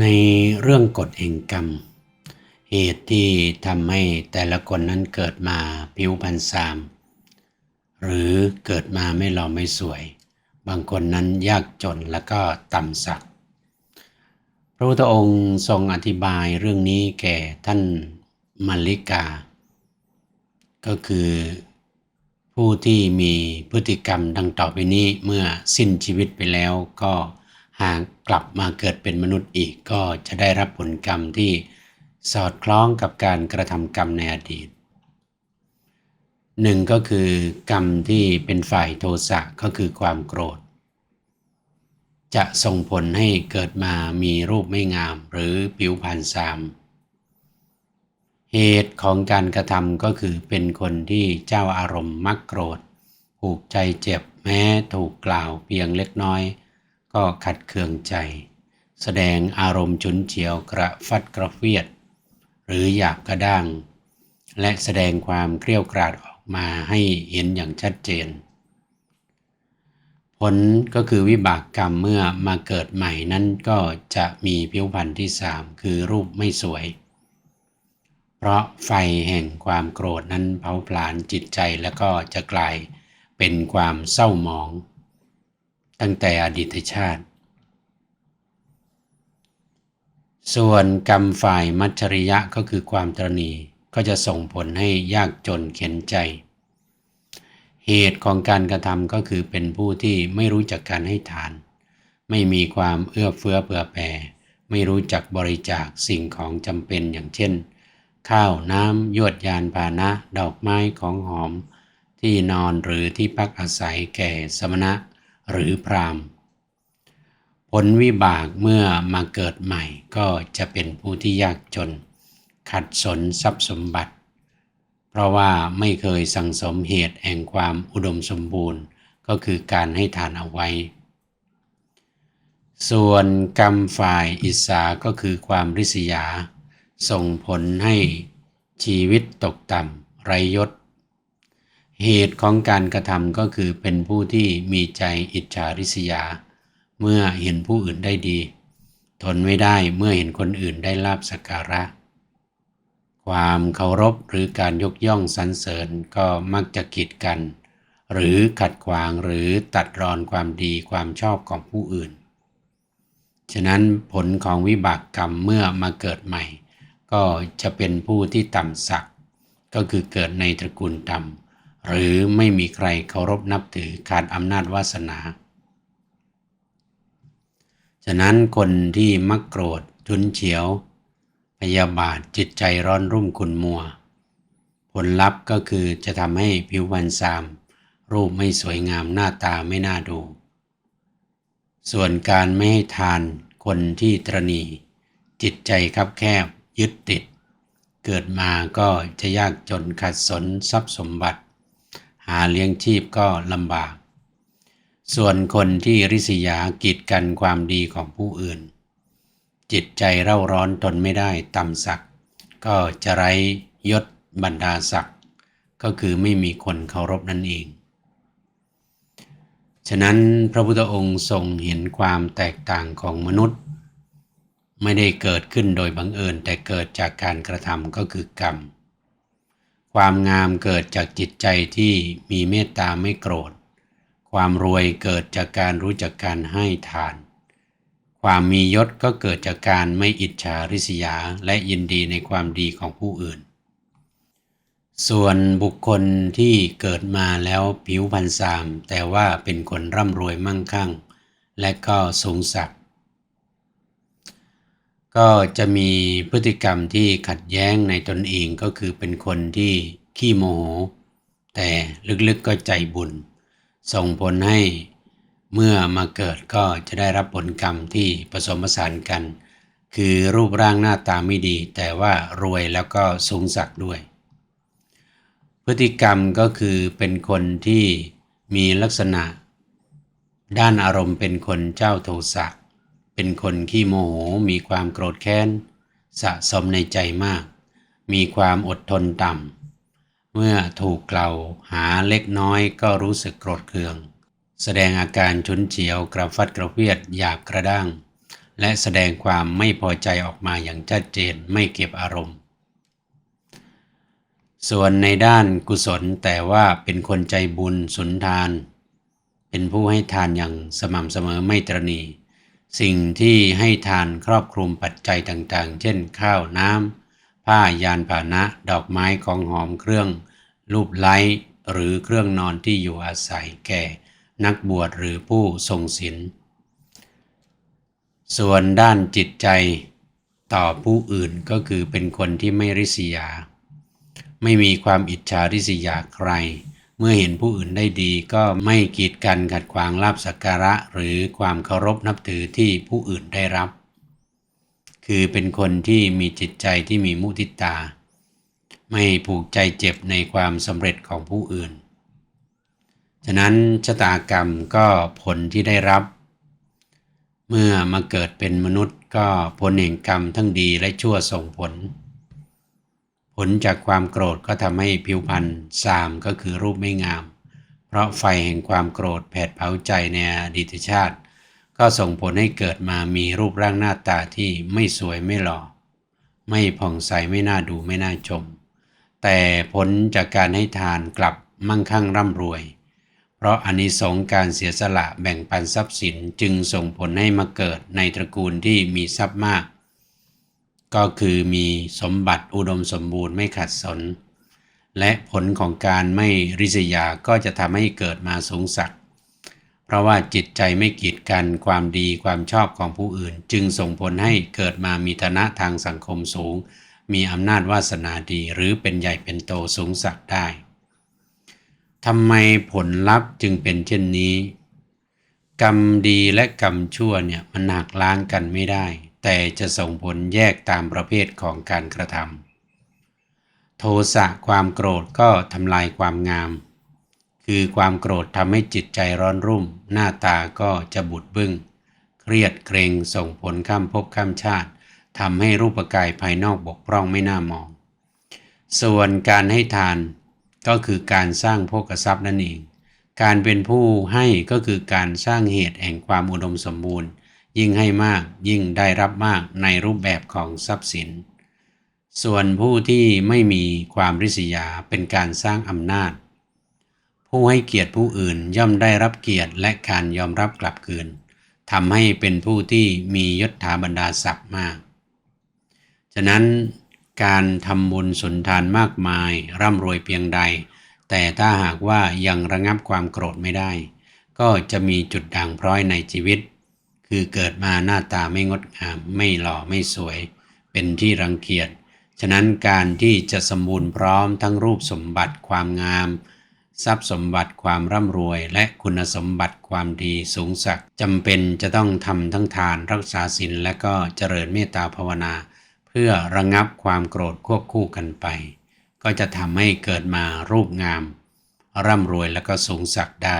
ในเรื่องกฎแห่งกรรม เหตุที่ทำให้แต่ละคนนั้นเกิดมาผิวพรรณสาม หรือเกิดมาไม่หล่อไม่สวย บางคนนั้นยากจนแล้วก็ต่ำสักพระพุทธองค์ทรงอธิบายเรื่องนี้แก่ท่านมาริกา ก็คือผู้ที่มีพฤติกรรมดังต่อไปนี้เมื่อสิ้นชีวิตไปแล้วก็ หากกลับมาเกิดเป็นมนุษย์อีกก็จะได้รับผลกรรมที่สอดคล้องกับการกระทำกรรมในอดีตหนึ่งก็คือกรรมที่เป็นฝ่ายโทสะก็คือความโกรธ จะส่งผลให้เกิดมามีรูปไม่งามหรือผิวพรรณสาม เหตุของการกระทำก็คือเป็นคนที่เจ้าอารมณ์มักโกรธ ผูกใจเจ็บแม้ถูกกล่าวเพียงเล็กน้อย ก็ขัดเคืองใจ แสดงอารมณ์ฉุนเฉียวกระฟัดกระเฟียด หรือหยาบกระด้าง และแสดงความเครียวกราดออกมาให้เห็นอย่างชัดเจน ผลก็คือวิบากกรรมเมื่อมาเกิดใหม่นั้นก็จะมีผิวพรรณที่สามคือรูปไม่สวย เพราะไฟแห่งความโกรธนั้นเผาผลาญจิตใจแล้วก็จะกลายเป็นความเศร้าหมอง ตั้งแต่อดีตชาติ ส่วนกรรมฝ่ายมัจฉริยะก็คือความตรณีก็จะส่งผลให้ยากจนเข็นใจ เหตุของการกระทำก็คือเป็นผู้ที่ไม่รู้จักการให้ทาน ไม่มีความเอื้อเฟื้อเผื่อแผ่ไม่รู้จักบริจาคสิ่งของจำเป็นอย่างเช่น ข้าวน้ำยวดยานพานะ ดอกไม้ของหอม ที่นอนหรือที่พักอาศัยแก่สมณะ หรือพรามผลวิบากเมื่อมาเกิดใหม่ก็จะเป็นผู้ที่ยากจน ขัดสนทรัพย์สมบัติ เพราะว่าไม่เคยสั่งสมเหตุแห่งความอุดมสมบูรณ์ ก็คือการให้ทานเอาไว้ ส่วนกรรมฝ่ายอิสาก็คือความริษยา ส่งผลให้ชีวิตตกต่ำไรยศ เหตุของการกระทำก็คือเป็นผู้ที่มีใจอิจฉาริษยา เมื่อเห็นผู้อื่นได้ดี ทนไม่ได้เมื่อเห็นคนอื่นได้ลาบสักการะ ความเคารพหรือการยกย่องสรรเสริญก็มักจะกีดกัน หรือขัดขวางหรือตัดรอนความดีความชอบของผู้อื่น ฉะนั้นผลของวิบากกรรมเมื่อมาเกิดใหม่ ก็จะเป็นผู้ที่ต่ำสัก ก็คือเกิดในตระกูลต่ำ หรือไม่มีใครเคารพนับถือขาดอำนาจวาสนา ฉะนั้นคนที่มักโกรธทุนเฉียว พยาบาทจิตใจร้อนรุ่มขุนมัว ผลลัพธ์ก็คือจะทำให้ผิวพรรณซาม รูปไม่สวยงามหน้าตาไม่น่าดู ส่วนการไม่ให้ทานคนที่ตรณีจิตใจคับแคบยึดติด เกิดมาก็จะยากจนขัดสนทรัพย์สมบัติ หาเลี้ยงชีพก็ลำบาก ส่วนคนที่ริษยากีดกันความดีของผู้อื่น จิตใจเร่าร้อนทนไม่ได้ต่ำสัก ก็จะไร้ยศบรรดาศักดิ์ก็คือไม่มีคนเคารพนั่นเอง ฉะนั้นพระพุทธองค์ทรงเห็นความแตกต่างของมนุษย์ ไม่ได้เกิดขึ้นโดยบังเอิญแต่เกิดจากการกระทำก็คือกรรม ความงามเกิดจากจิตใจที่มีเมตตาไม่โกรธ ความรวยเกิดจากการรู้จักการให้ทาน ความมียศก็เกิดจากการไม่อิจฉาริษยาและยินดีในความดีของผู้อื่น ส่วนบุคคลที่เกิดมาแล้วผิวพรรณสาม แต่ว่าเป็นคนร่ำรวยมั่งคั่ง และก็สูงสัก ก็จะมีพฤติกรรมที่ขัดแย้งในตนเองก็คือเป็นคนที่ขี้โมโห แต่ลึกๆก็ใจบุญ ส่งผลให้เมื่อมาเกิดก็จะได้รับผลกรรมที่ผสมผสานกัน คือรูปร่างหน้าตาไม่ดี แต่ว่ารวยแล้วก็สูงสักด้วย พฤติกรรมก็คือเป็นคนที่มีลักษณะ ด้านอารมณ์เป็นคนเจ้าโทสะ เป็นคนขี้โมโหมีความโกรธแค้น สะสมในใจมาก มีความอดทนต่ำ เมื่อถูกกล่าวหาเล็กน้อยก็รู้สึกโกรธเคือง แสดงอาการชุนเฉียวกระฟัดกระเพียดหยาบกระด้าง และแสดงความไม่พอใจออกมาอย่างชัดเจนไม่เก็บอารมณ์ส่วนในด้านกุศลแต่ว่าเป็นคนใจบุญสุนทาน เป็นผู้ให้ทานอย่างสม่ำเสมอไม่ตรณี สิ่งที่ให้ทานครอบคลุมปัจจัยต่างๆ เช่นข้าวน้ำผ้ายานผานะ ดอกไม้ของหอมเครื่อง รูปไล้หรือเครื่องนอนที่อยู่อาศัยแก่ นักบวชหรือผู้ทรงศีลส่วนด้านจิตใจต่อผู้อื่นก็คือเป็นคนที่ไม่ริษยา ไม่มีความอิจฉาริษยาใคร เมื่อเห็นผู้อื่นได้ดีก็ไม่กีดกันขัดขวางลาบสักการะ หรือความเคารพนับถือที่ผู้อื่นได้รับ คือเป็นคนที่มีจิตใจที่มีมุทิตา ไม่ผูกใจเจ็บในความสำเร็จของผู้อื่น ฉะนั้นชะตากรรมก็ผลที่ได้รับ เมื่อมาเกิดเป็นมนุษย์ก็ผลแห่งกรรมทั้งดีและชั่วส่งผล ลจากความโกรธก็ทำให้ผิวพรรณสามก็คือรูปไม่งาม เพราะไฟแห่งความโกรธแผดเผาใจในอดีตชาติ ก็ส่งผลให้เกิดมามีรูปร่างหน้าตาที่ไม่สวยไม่หล่อ ไม่ผ่องใสไม่น่าดูไม่น่าชม แต่ผลจากการให้ทานกลับมั่งคั่งร่ำรวย เพราะอานิสงส์การเสียสละแบ่งปันทรัพย์สินจึงส่งผลให้มาเกิดในตระกูลที่มีทรัพย์มาก ก็คือมีสมบัติอุดมสมบูรณ์ไม่ขัดสน และผลของการไม่ริษยาก็จะทำให้เกิดมาสูงสักเพราะว่าจิตใจไม่กีดกันความดีความชอบของผู้อื่น จึงส่งผลให้เกิดมามีฐานะทางสังคมสูง มีอำนาจวาสนาดีหรือเป็นใหญ่เป็นโตสูงสักได้ทำไมผลลัพธ์จึงเป็นเช่นนี้ กรรมดีและกรรมชั่วเนี่ยมันหักล้างกันไม่ได้ แต่จะส่งผลแยกตามประเภทของการกระทำโทสะความโกรธก็ทำลายความงาม คือความโกรธทำให้จิตใจร้อนรุ่ม หน้าตาก็จะบุดบึ้ง เครียดเกรงส่งผลข้ามภพข้ามชาติทำให้รูปกายภายนอกบกพร่องไม่น่ามอง ส่วนการให้ทานก็คือการสร้างโภคทรัพย์นั่นเอง การเป็นผู้ให้ก็คือการสร้างเหตุแห่งความอุดมสมบูรณ์ ยิ่งให้มากยิ่งได้รับมากในรูปแบบของทรัพย์สิน ส่วนผู้ที่ไม่มีความริษยาเป็นการสร้างอำนาจ ผู้ให้เกียรติผู้อื่นย่อมได้รับเกียรติและการยอมรับกลับคืนทำให้เป็นผู้ที่มียศถาบรรดาศักดิ์มาก ฉะนั้นการทำบุญสุนทานมากมายร่ำรวยเพียงใด แต่ถ้าหากว่ายังระงับความโกรธไม่ได้ ก็จะมีจุดด่างพร้อยในชีวิต คือเกิดมาหน้าตาไม่งดงาม ไม่หล่อไม่สวย เป็นที่รังเกียจ ฉะนั้นการที่จะสมบูรณ์พร้อมทั้งรูปสมบัติความงาม ทรัพย์สมบัติความร่ำรวย และคุณสมบัติความดีสูงสักจำเป็นจะต้องทำทั้งทานรักษาศีลและก็เจริญเมตตาภาวนา เพื่อระงับความโกรธควบคู่กันไป ก็จะทำให้เกิดมารูปงาม ร่ำรวยและก็สูงสักได้